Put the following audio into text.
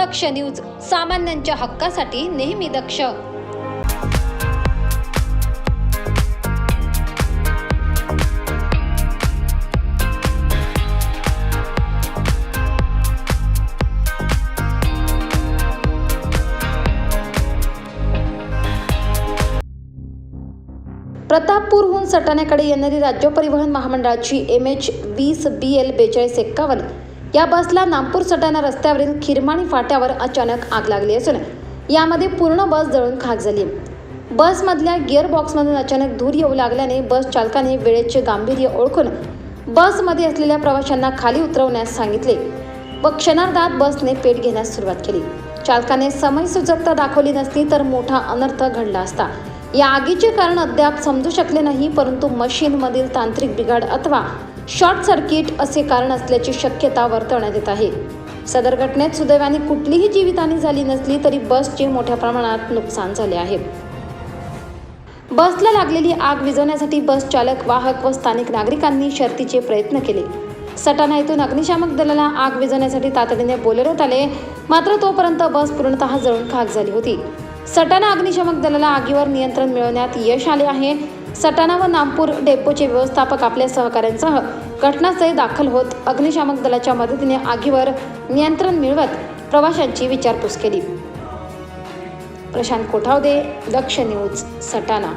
दक्ष news सामान्यांच्या हक्कासाठी नेहमी दक्ष. प्रतापपूरहून सटाण्याकडे येणारी राज्य परिवहन महामंडळाची एम एच वीस बी एल बेचाळीस एक्कावन्न या बसला नागपूर सटाणा रस्त्यावरील खिरमाणी फाट्यावर अचानक आग लागली असून यामध्ये पूर्ण बस जळून खाक झाली. बसमधल्या गिअरबॉक्समधून अचानक धूर येऊ लागल्याने बस चालकाने वेळेचे गांभीर्य ओळखून बसमध्ये असलेल्या प्रवाशांना खाली उतरवण्यास सांगितले व क्षणार्धात बसने पेट घेण्यास सुरुवात केली. चालकाने समयसूचकता दाखवली नसती तर मोठा अनर्थ घडला असता. या आगीचे कारण अद्याप समजू शकले नाही परंतु मशीनमधील तांत्रिक बिघाड अथवा शॉर्ट सर्किट असे कारण असल्याची शक्यता वर्तवण्यात येत आहे. सदर घटनेत सुदैवाने कुठलीही जीवितहानी झाली नसली तरी बसचे मोठ्या प्रमाणात नुकसान झाले आहे. बसला लागलेली आग विझवण्यासाठी बस चालक वाहक व स्थानिक नागरिकांनी शर्तीचे प्रयत्न केले. सटाणा येथून अग्निशामक दलाला आग विझवण्यासाठी तातडीने बोलवण्यात आले मात्र तोपर्यंत बस पूर्णतः जळून खाक झाली होती. सटाणा अग्निशामक दलाला आगीवर नियंत्रण मिळवण्यात यश आले आहे. सटाणा व नागपूर डेपोचे व्यवस्थापक आपल्या सहकाऱ्यांसह घटनास्थळी दाखल होत अग्निशामक दलाच्या मदतीने आगीवर नियंत्रण मिळवत प्रवाशांची विचारपूस केली. प्रशांत कोठावदे दक्ष न्यूज सटाणा.